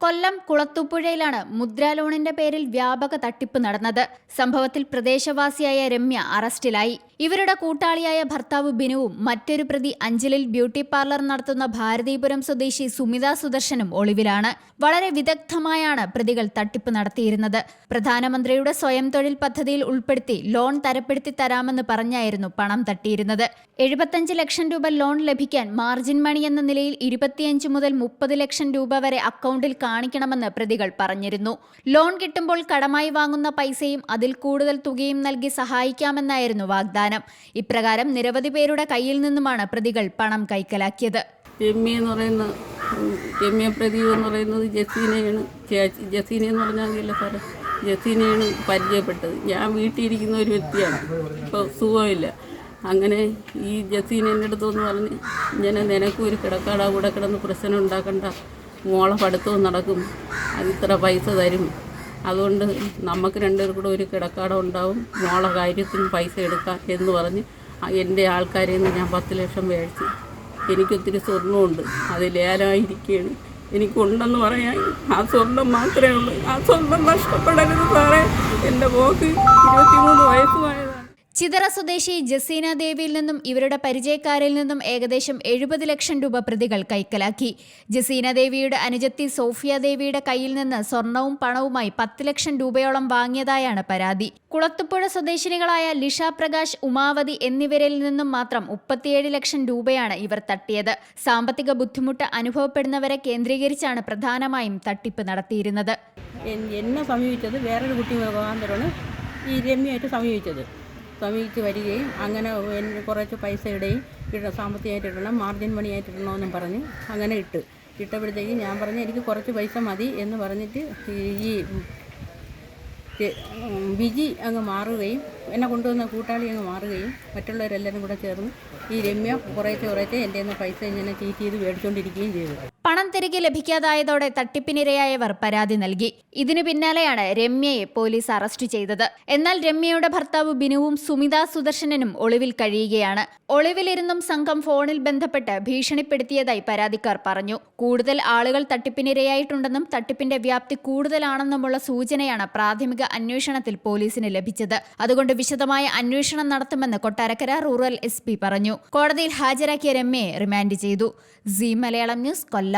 കൊല്ലം കുളത്തൂപ്പുഴയിലാണ് മുദ്രാ ലോണിന്റെ പേരിൽ വ്യാപക തട്ടിപ്പ് നടന്നത്. സംഭവത്തിൽ പ്രദേശവാസിയായ രമ്യ അറസ്റ്റിലായി. ഇവരുടെ കൂട്ടാളിയായ ഭർത്താവ് ബിനുവും മറ്റൊരു പ്രതി അഞ്ചലിൽ ബ്യൂട്ടി പാർലർ നടത്തുന്ന ഭാരതീപുരം സ്വദേശി സുമിത സുദർശനും ഒളിവിലാണ്. വളരെ വിദഗ്ധമായാണ് പ്രതികൾ തട്ടിപ്പ് നടത്തിയിരുന്നത്. പ്രധാനമന്ത്രിയുടെ സ്വയം തൊഴിൽ പദ്ധതിയിൽ ഉൾപ്പെടുത്തി ലോൺ തരപ്പെടുത്തി തരാമെന്ന് പറഞ്ഞായിരുന്നു പണം തട്ടിയിരുന്നത്. എഴുപത്തഞ്ച് ലക്ഷം രൂപ ലോൺ ലഭിക്കാൻ മാർജിൻ മണി എന്ന നിലയിൽ ഇരുപത്തിയഞ്ച് മുതൽ മുപ്പത് ലക്ഷം രൂപ വരെ അക്കൗണ്ടിൽ കാണിക്കണമെന്ന് പ്രതികൾ പറഞ്ഞിരുന്നു. ലോൺ കിട്ടുമ്പോൾ കടമായി വാങ്ങുന്ന പൈസയും അതിൽ കൂടുതൽ തുകയും നൽകി സഹായിക്കാമെന്നായിരുന്നു വാഗ്ദാനം. ഇപ്രകാരം നിരവധി പേരുടെ കയ്യിൽ നിന്നുമാണ് പ്രതികൾ പണം കൈക്കലാക്കിയത്. ജസീനയാണ്. ജസീന ജസീനയാണ് പരിചയപ്പെട്ടത്. ഞാൻ വീട്ടിലിരിക്കുന്ന ഒരു വ്യക്തിയാണ്. ഇപ്പോൾ സുഖമില്ല. അങ്ങനെ ഈ ജസീന എന്റെ അടുത്തു വന്ന് പറഞ്ഞ് ഇങ്ങനെ നിനക്കും ഒരു കിടക്കാടാ കൂടെ കിടന്ന് പ്രശ്നം ഉണ്ടാക്കണ്ട. മോളെ പഠിത്തവും നടക്കും. അതിത്ര പൈസ തരും. അതുകൊണ്ട് നമുക്ക് രണ്ടുപേർ കൂടെ ഒരു കിടക്കാടം ഉണ്ടാവും. മോളെ കാര്യത്തിന് പൈസ എടുക്കാം എന്ന് പറഞ്ഞ് എന്റെ ആൾക്കാരിൽ നിന്ന് ഞാൻ പത്ത് ലക്ഷം മേടിച്ചു. എനിക്കൊത്തിരി സ്വർണമുണ്ട്. അത് ലേലമായിരിക്കുകയാണ് എനിക്കുണ്ടെന്ന് പറയാൻ ആ സ്വർണം മാത്രമേ ഉള്ളൂ. ആ സ്വർണം നഷ്ടപ്പെടരുത് സാറേ. എന്റെ മോക്ക് ഇരുപത്തിമൂന്ന് വയസ്സുമായതാണ് ചിതറ സ്വദേശി ജസീന ദേവിയിൽ നിന്നും ഇവരുടെ പരിചയക്കാരിൽ നിന്നും ഏകദേശം എഴുപത് ലക്ഷം രൂപ പ്രതികൾ കൈക്കലാക്കി. ജസീന ദേവിയുടെ അനുജത്തി സോഫിയ ദേവിയുടെ കയ്യിൽ നിന്ന് സ്വർണവും പണവുമായി പത്ത് ലക്ഷം രൂപയോളം വാങ്ങിയതായാണ് പരാതി. കുളത്തുപുഴ സ്വദേശിനികളായ ലിഷ പ്രകാശ് ഉമാവതി എന്നിവരിൽ നിന്നും മാത്രം മുപ്പത്തിയേഴ് ലക്ഷം രൂപയാണ് ഇവർ തട്ടിയത്. സാമ്പത്തിക ബുദ്ധിമുട്ട് അനുഭവപ്പെടുന്നവരെ കേന്ദ്രീകരിച്ചാണ് പ്രധാനമായും തട്ടിപ്പ് നടത്തിയിരുന്നത്. എന്നെ സമീപിച്ചത് വേറൊരു കുട്ടി മുഖാന്തരമാണ് ഈ രമ്യയായിട്ട് സമീപിച്ചത്. സമീപിച്ച് വരികയും അങ്ങനെ കുറച്ച് പൈസ ഇടുകയും ഇട സാമ്പത്തികമായിട്ട് ഇടണം മാർജിൻ മണിയായിട്ട് ഇടണമെന്നും പറഞ്ഞ് അങ്ങനെ ഇട്ട്. ഇട്ടപ്പോഴത്തേക്ക് ഞാൻ പറഞ്ഞു എനിക്ക് കുറച്ച് പൈസ മതി എന്ന് പറഞ്ഞിട്ട് ഈ- വിജി അങ്ങ് മാറുകയും എന്നെ കൊണ്ടുവന്ന കൂട്ടാളി അങ്ങ് മാറുകയും മറ്റുള്ളവരെല്ലാവരും കൂടെ ചേർന്ന് ഈ രമ്യ കുറേശ്ശെ കുറേശ്ശെ എന്റെ നിന്ന് പൈസ ഇങ്ങനെ ചീറ്റ് ചെയ്ത് മേടിച്ചുകൊണ്ടിരിക്കുകയും ചെയ്തു. പണം തിരികെ ലഭിക്കാതായതോടെ തട്ടിപ്പിനിരയായവർ പരാതി നൽകി. ഇതിനു പിന്നാലെയാണ് രമ്യയെ പോലീസ് അറസ്റ്റ് ചെയ്തത്. എന്നാൽ രമ്യയുടെ ഭർത്താവ് ബിനുവും സുമിത സുദർശനനും ഒളിവിൽ കഴിയുകയാണ്. ഒളിവിലിരുന്നും സംഘം ഫോണിൽ ബന്ധപ്പെട്ട് ഭീഷണിപ്പെടുത്തിയതായി പരാതിക്കാർ പറഞ്ഞു. കൂടുതൽ ആളുകൾ തട്ടിപ്പിനിരയായിട്ടുണ്ടെന്നും തട്ടിപ്പിന്റെ വ്യാപ്തി കൂടുതലാണെന്നുമുള്ള സൂചനയാണ് പ്രാഥമിക അന്വേഷണത്തിൽ പോലീസിന് ലഭിച്ചത്. അതുകൊണ്ട് വിശദമായ അന്വേഷണം നടത്തുമെന്ന് കൊട്ടാരക്കര റൂറൽ എസ് പറഞ്ഞു. കോടതിയിൽ ഹാജരാക്കിയ രമ്യയെ റിമാൻഡ് ചെയ്തു. C Malayalam news Kollam.